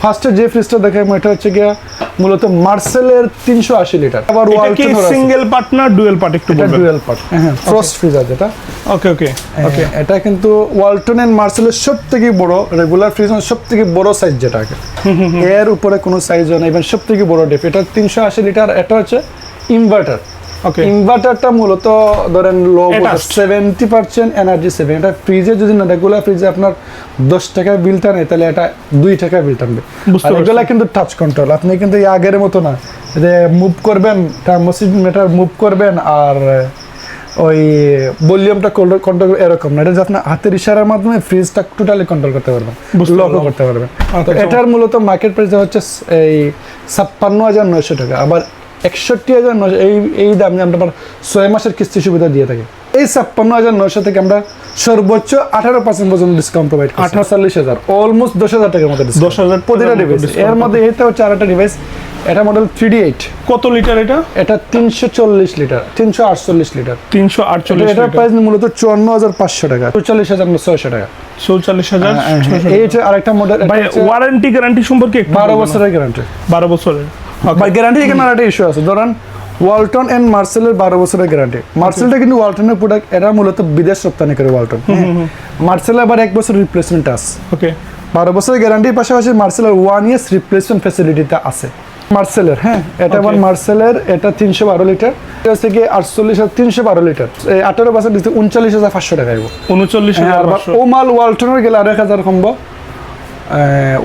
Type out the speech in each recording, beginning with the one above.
ফার্স্টে যে ফ্রিজটা দেখাই এটা হচ্ছে গিয়া মূলত মার্সেলের তিনশো আশি লিটার আবার এটা কি Walton single partner dual part একটু বলবেন? ডুয়েল পার্ট হ্যাঁ ফ্রস্ট ফ্রিজার যেটা। ওকে ওকে ওকে হ্যাঁ, এটা কিন্তু ওয়ালটন এন্ড মার্সেলের সব থেকে বড় রেগুলার ফ্রিজ সব থেকে বড় সাইজ যেটা আগে। এর উপরে কোনো সাইজ হয় না সব থেকে বড় ডেপ এটা তিনশো আশি লিটার এটা হচ্ছে ইনভার্টার ওকে ইনভার্টারটা মূলত ধরেন low Attached. Seventy percent energy saving এটা ফ্রিজে যদি না রেগুলার ফ্রিজে আপনার দশ টাকা বিল টানে তাহলে এটা দুই টাকা বিল টানবে। এগুলা কিন্তু টাচ কন্ট্রোল আপনি কিন্তু আগের মতো না যে মুভ করবেন থার্মোমিটার মুভ করবেন আর ওই ভলিউমটা কন্ট্রোল এরকম না এটা যে আপনার হাতের ইশারার মাধ্যমে ফ্রিজটা টোটালি কন্ট্রোল করতে পারবেন লকও করতে পারবেন আচ্ছা। এটার মূলত মার্কেট প্রাইস হচ্ছে এই ছাপ্পান্ন হাজার নয়শো টাকা আবার একষট্টি হাজার নয়শো এই এই দামে আমরা ছয় মাসের কিস্তি সুবিধা দিয়ে থাকি এই ছাপ্পান্ন হাজার নয়শো থেকে আমরা সর্বোচ্চ আঠারো পার্সেন্ট পর্যন্ত ডিসকাউন্ট প্রোভাইড করি আঠারোচল্লিশ হাজার। অলমোস্ট দশ হাজার টাকার মতো discount। 10,000 প্রতিটা ডিভাইস এর মধ্যে এটা হচ্ছে আরেকটা ডিভাইস এটা মডেল থ্রি ডি এইট কত লিটার এটা? এটা তিনশো চল্লিশ লিটার তিনশো আটচল্লিশ লিটার তিনশো আটচল্লিশ এটার প্রাইস মূলত চুয়ান্ন হাজার পাঁচশো টাকা। চল্লিশ হাজার ছয়শো টাকা। চৌচল্লিশ হাজার এই হচ্ছে আরেকটা মডেল ওয়ারেন্টি গ্যারান্টি সম্পর্কে একটু বারো বছরের গ্যারান্টি বারো বছরের। গ্যারান্টি এখানে আরেকটা ইস্যু আছে। ধরেন ওয়ালটন এন্ড মার্সেলের বারো বছরের গ্যারান্টি মার্সেলটা কিন্তু ওয়ালটনের প্রোডাক্ট এরা মূলত বিদেশ রপ্তানি করে ওয়ালটন। মার্সেল আবার এক বছর রিপ্লেসমেন্ট আছে। ওকে। বারো বছরের গ্যারান্টির পাশাপাশি মার্সেলের ওয়ান ইয়ার্স রিপ্লেসমেন্ট ফ্যাসিলিটিটা আছে। মার্সেলের হ্যাঁ এটা আমার. মার্সেলের এটা তিনশো বারো লিটার। এটা হচ্ছে কি আটচল্লিশ হাজার তিনশো বারো লিটার। এই আঠারো পার্সেন্ট উনচল্লিশ হাজার পাঁচশো টাকা আইব উনচল্লিশ হ্যাঁ, হাজার আর পাঁচশো। ওমাল ওয়ালটনের গেলে আরেক হাজার কমবো।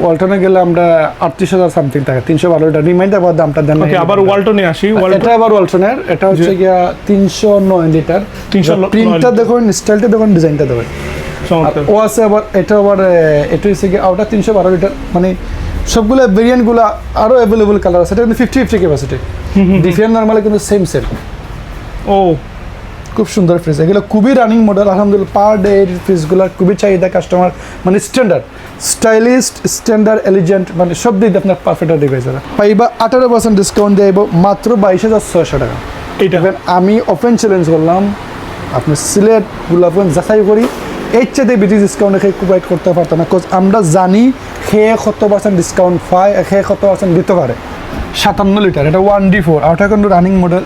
ওয়ালটনে গেলে আমরা আটত্রিশ হাজার সামথিং টাকা তিনশো বারো। লিটার রিমাইন্ডার আবার দামটা দেন আবার ওয়ালটনে আসি এটা আবার ওয়ালটনের এটা হচ্ছে গিয়া তিনশো নয় লিটার। 309 প্রিন্টটা দেখুন স্টাইলটা দেখুন ডিজাইনটা দেখুন। ও আছে আবার এটা আবার এটা হচ্ছে গিয়ে ওটা তিনশো বারো লিটার। মানে সবগুলো ভেরিয়েন্টগুলো আরও অ্যাভেলেবল কালার আছে। এটা কিন্তু fifty fifty capacity different normally কিন্তু সেম সেম ও খুব সুন্দর ফ্রিজ এগুলো খুবই রানিং মডেল আলহামদুলিল্লাহ পার ডে এর ফ্রিজগুলো খুবই চাহিদা কাস্টমার মানে স্ট্যান্ডার্ড স্টাইলিস্ট স্ট্যান্ডার্ড এলিজেন্ট মানে সব দিক দিয়ে আপনার পারফেক্ট ডিভাইস পাইবা আঠারো পার্সেন্ট ডিসকাউন্ট দিয়ে মাত্র বাইশ হাজার ছয়শো টাকা। এইটা আমি ওপেন চ্যালেঞ্জ করলাম আপনি সিলেট গুলাপন যাচাই করি এর চাইতে বেশি ডিসকাউন্ট এখানে প্রোভাইড করতে পারতাম না বিকজ আমরা জানি সে কত পার্সেন্ট ডিসকাউন্ট পায় সে কত পার্সেন্ট দিতে পারে। সাতান্ন লিটার এটা ওয়ান ডি ফোর আর ওটা কিন্তু running model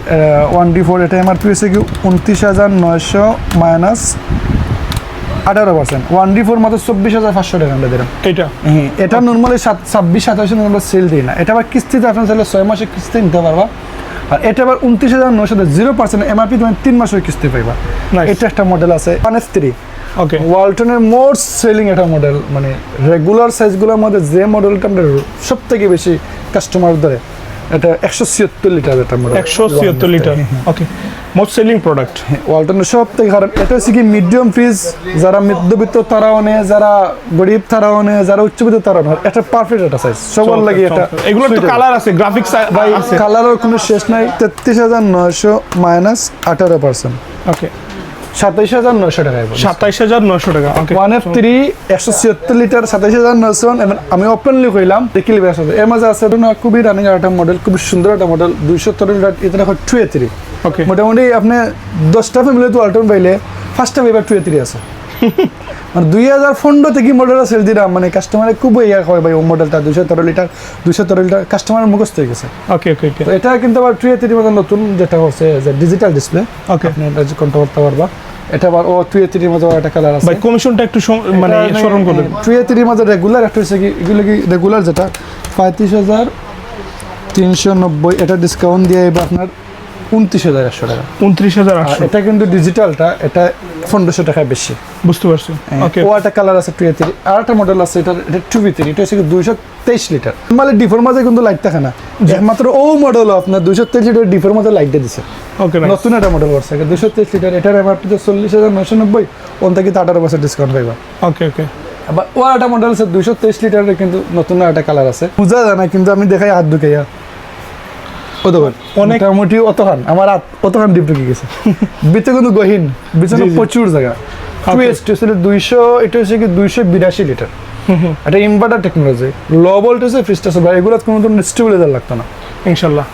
one D four এটা এমআরপি হচ্ছে কি উনত্রিশ হাজার নয়শো মাইনাস আঠারো পার্সেন্ট ওয়ান ডি ফোর মাত্র চব্বিশ হাজার পাঁচশো টাকা আমরা দিলাম। এটা হ্যাঁ এটা নর্মালি ছাব্বিশ সাতাশে আমরা সেল দিই না। এটা আবার কিস্তিতে আপনার চাইলে ছয় মাসের কিস্তি নিতে পারবা। আর এটা আবার উনত্রিশ হাজার নশো জিরো পার্সেন্ট এমআরপি তুমি তিন মাসের কিস্তি পাইবা. এটা একটা মডেল আছে ওয়ান এস থ্রি ওকে ওয়ালটনের মোস্ট সেলিং একটা মডেল মানে রেগুলার সাইজগুলোর মধ্যে যে মডেলটা আমরা সব থেকে বেশি কাস্টমার ধরে এটা একশো ছিয়াত্তর লিটার একটা মডেল একশো ছিয়াত্তর litre okay most selling product ওয়ালটনের সব থেকে খারাপ এটা হচ্ছে কি মিডিয়াম ফ্রিজ যারা মধ্যবিত্ত তারাও নেয় যারা গরিব তারাও নেয় যারা উচ্চবিত্ত তারাও নেয় এটা পারফেক্ট একটা সাইজ সবার লাগে এটা এগুলো তো কালার আছে গ্রাফিক্স ভাই কালারের কোনো শেষ নাই তেত্রিশ হাজার নয়শো মাইনাস আঠারো পার্সেন্ট ওকে সাতাইশ হাজার নয়শো টাকায় সাতাইশ হাজার নশো টাকা ওয়ান এফ থ্রি একশো ছিয়াত্তর লিটার সাতাইশ হাজার নয়শো। আমি ওপেনলি কইলাম দেখি লিবে আছে। এর মাঝে আছে খুবই রানিং একটা মডেল খুব সুন্দর একটা মডেল দুইশো তেরো লিটার এটা দেখো টু এ থ্রি ওকে মোটামুটি আপনি দশটা ফ্যামিলি তো আল্টন পাইলে ফার্স্টটা এবার টু এ থ্রি আছে। মানে দুই হাজার পনেরো থেকে মডেলটা সেল দিলাম মানে কাস্টমারে খুব ইয়া হয় ভাই ও মডেলটা দুইশো তেরো লিটার দুইশো তেরো লিটার কাস্টমারের মুখস্থ হয়ে গেছে। ওকে ওকে ওকে এটা কিন্তু আবার টু এ থ্রি নতুন যেটা হচ্ছে যে ডিজিটাল ডিসপ্লে ওকে আপনি এটা কন্ট্রোল করতে পারবা। এটা আবার ও টু একটা কালার আছে। ভাই কমিশনটা একটু মানে স্মরণ টু রেগুলার একটা হচ্ছে কি এগুলো কি রেগুলার যেটা? পঁয়ত্রিশ হাজার তিনশো নব্বই এটা ডিসকাউন্ট দিয়ে এবার আপনার উনত্রিশ হাজার একশো টাকা। উনত্রিশ হাজার এটা কিন্তু ডিজিটালটা এটা পনেরোশো টাকা বেশি। বুঝতে পারছি। ওকে ও একটা কালার আছে টু এ থ্রি আর একটা মডেল আছে এটা এটা টু বি থ্রি এটা হচ্ছে দুইশো তেইশ লিটার মানে ডিফোর মাঝে কিন্তু লাইট থাকে না। একমাত্র ও মডেল আপনার দুইশো তেইশ লিটার ডিফোর মাঝে লাইট দিয়ে দিছে। ওকে নতুন একটা মডেল করছে। দুশো তেইশ লিটার এটার এমআরপি তো চল্লিশ হাজার নশো নব্বই ওন থেকে আঠারো পার্সেন্ট ডিসকাউন্ট পাইবা। ওকে ওকে আবার ও একটা মডেল আছে দুইশো তেইশ লিটারের কিন্তু নতুন একটা কালার আছে। বুঝা যায় না কিন্তু আমি দেখাই হাত ঢুকাইয়া দেখুন অনেক- মোটামুটি আমার হাত অতখান ডিপ ঢুকে গেছে। ভিতরে কিন্তু গহীন। জি। প্রচুর জায়গা। দুইশো এটা হচ্ছে কি দুইশো বিরাশি লিটার এটা ইনভার্টার টেকনোলজি লো ভোল্টেজে ফ্রিজটা এগুলো কোনো ধরনের স্টেবিলাইজার লাগতো না। ইনশাল্লাহ।